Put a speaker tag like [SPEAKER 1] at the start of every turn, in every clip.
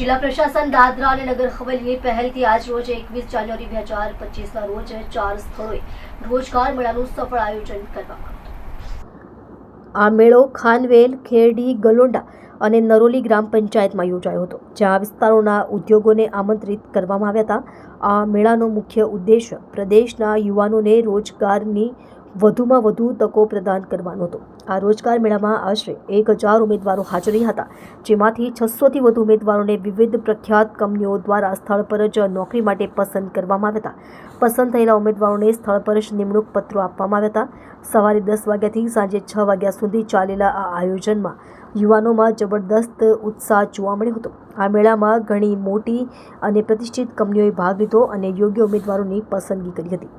[SPEAKER 1] જિલ્લા પ્રશાસન દાદરા અને નગર હવેલીની પહેલથી આજ રોજ એકવીસ જાન્યુઆરી બે હજાર પચીસના રોજ ચાર સ્થળોએ રોજગાર મેળાનું સફળ આયોજન કરવામાં આ મેળો ખાનવેલ, ખેરડી, ગલોંડા અને નરોલી ગ્રામ પંચાયતમાં યોજાયો હતો, જ્યાં વિસ્તારોના ઉદ્યોગોને આમંત્રિત કરવામાં આવ્યા હતા. આ મેળાનો મુખ્ય ઉદ્દેશ પ્રદેશના યુવાનોને રોજગારની વધુમાં વધુ તકો પ્રદાન કરવાનો હતો. આ રોજગાર મેળામાં આશરે એક હજાર ઉમેદવારો હાજરી હતા, જેમાંથી છસોથી વધુ ઉમેદવારોને વિવિધ પ્રખ્યાત કંપનીઓ દ્વારા સ્થળ પર જ નોકરી માટે પસંદ કરવામાં આવ્યા હતા. પસંદ થયેલા ઉમેદવારોને સ્થળ પર જ નિમણૂક પત્રો આપવામાં આવ્યા હતા. સવારે દસ વાગ્યાથી સાંજે છ વાગ્યા સુધી ચાલેલા આ આયોજનમાં યુવાનોમાં જબરદસ્ત ઉત્સાહ જોવા મળ્યો હતો. આ મેળામાં ઘણી મોટી અને પ્રતિષ્ઠિત કંપનીઓએ ભાગ લીધો અને યોગ્ય ઉમેદવારોની પસંદગી કરી હતી.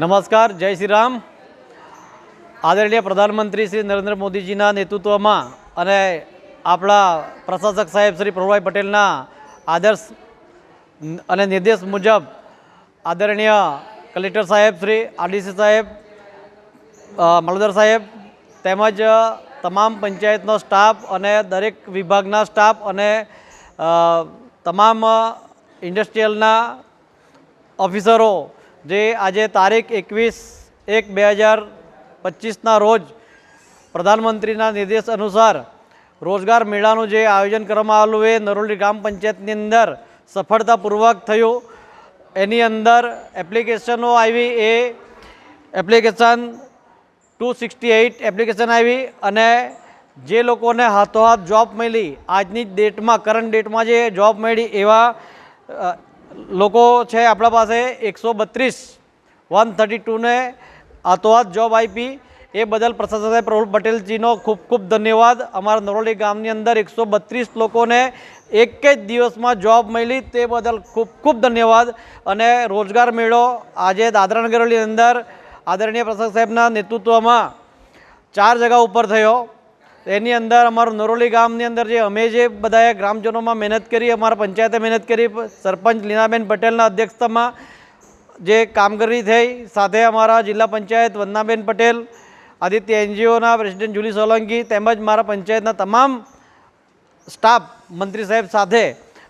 [SPEAKER 2] નમસ્કાર જય શ્રી રામ. આદરણીય પ્રધાનમંત્રી શ્રી નરેન્દ્ર મોદીજીના નેતૃત્વમાં અને આપણા પ્રશાસક સાહેબ શ્રી પ્રભુભાઈ પટેલના આદર્શ અને નિર્દેશ મુજબ આદરણીય કલેક્ટર સાહેબ શ્રી આરડીસી સાહેબ અ, સાહેબ તેમજ તમામ પંચાયતનો સ્ટાફ અને દરેક વિભાગના સ્ટાફ અને તમામ ઇન્ડસ્ટ્રીયલના ઓફિસરો જે આજે તારીખ એકવીસ એક બે હજાર પચીસના રોજ પ્રધાનમંત્રીના નિર્દેશ અનુસાર રોજગાર મેળાનું જે આયોજન કરવામાં આવેલું એ નરોલી ગ્રામ પંચાયતની અંદર સફળતાપૂર્વક થયું. એની અંદર એપ્લિકેશનો આવી એ application two sixty eight application આવી અને જે લોકોને હાથોહાથ જોબ મળી આજની ડેટમાં, કરંટ ડેટમાં જે જોબ મળી એવા લોકો છે આપણા પાસે એકસો બત્રીસ, વન થર્ટી ટુને હાથોહાથ જોબ આપી એ બદલ પ્રશાસક સાહેબ પ્રફુલ પટેલજીનો ખૂબ ખૂબ ધન્યવાદ. અમારા નરોલી ગામની અંદર એકસો બત્રીસ લોકોને એક જ દિવસમાં જોબ મળી તે બદલ ખૂબ ખૂબ ધન્યવાદ. અને રોજગાર મેળો આજે દાદરા નગરની અંદર આદરણીય પ્રશાસક સાહેબના નેતૃત્વમાં ચાર જગા ઉપર થયો. એની અંદર અમારું નરોલી ગામની અંદર જે અમે જે બધાએ ગ્રામજનોમાં મહેનત કરી, અમારા પંચાયતે મહેનત કરી, સરપંચ લીનાબેન પટેલના અધ્યક્ષતામાં જે કામગીરી થઈ, સાથે અમારા જિલ્લા પંચાયત વંદનાબેન પટેલ, આદિત્ય એનજીઓના પ્રેસિડેન્ટ જુલી સોલંકી તેમજ મારા પંચાયતના તમામ સ્ટાફ મંત્રી સાહેબ સાથે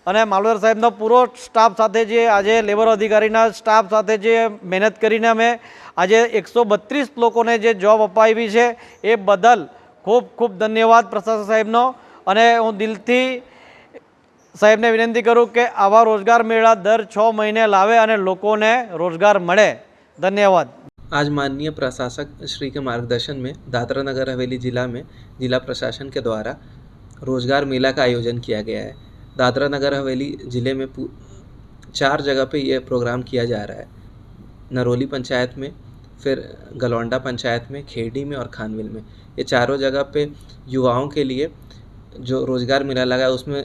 [SPEAKER 2] અને માલવર સાહેબનો પૂરો સ્ટાફ સાથે જે આજે લેબર અધિકારીના સ્ટાફ સાથે જે મહેનત કરીને અમે આજે એકસો બત્રીસ લોકોને જે જોબ અપાવી છે, એ બદલ ખૂબ ખૂબ ધન્યવાદ પ્રશાસક સાહેબનો અને હું દિલથી સાહેબને વિનંતી કરું કે આવા રોજગાર મેળા દર છ મહિને લાવે અને લોકોને રોજગાર મળે ધન્યવાદ
[SPEAKER 3] आज माननीय प्रशासक श्री के मार्गदर्शन में दादरा नगर हवेली ज़िला में जिला प्रशासन के द्वारा रोजगार मेला का आयोजन किया गया है दादरा नगर हवेली ज़िले में पू- चार जगह पे ये प्रोग्राम किया जा रहा है नरोली पंचायत में फिर गलौंडा पंचायत में खेड़ी में और खानविल में। ये चारों जगह पे युवाओं के लिए जो रोज़गार मेला लगा उसमें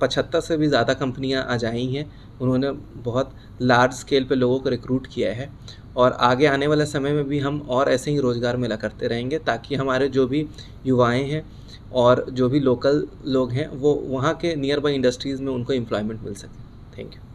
[SPEAKER 3] पचहत्तर से भी ज़्यादा कंपनियाँ आ आई हैं। उन्होंने बहुत लार्ज स्केल पे लोगों को रिक्रूट किया है और आगे आने वाले समय में भी हम और ऐसे ही रोज़गार मेला करते रहेंगे ताकि हमारे जो भी युवाएँ हैं और जो भी लोकल लोग हैं, वो वहाँ के नियर बाई इंडस्ट्रीज़ में उनको एम्प्लॉयमेंट मिल सके। Thank you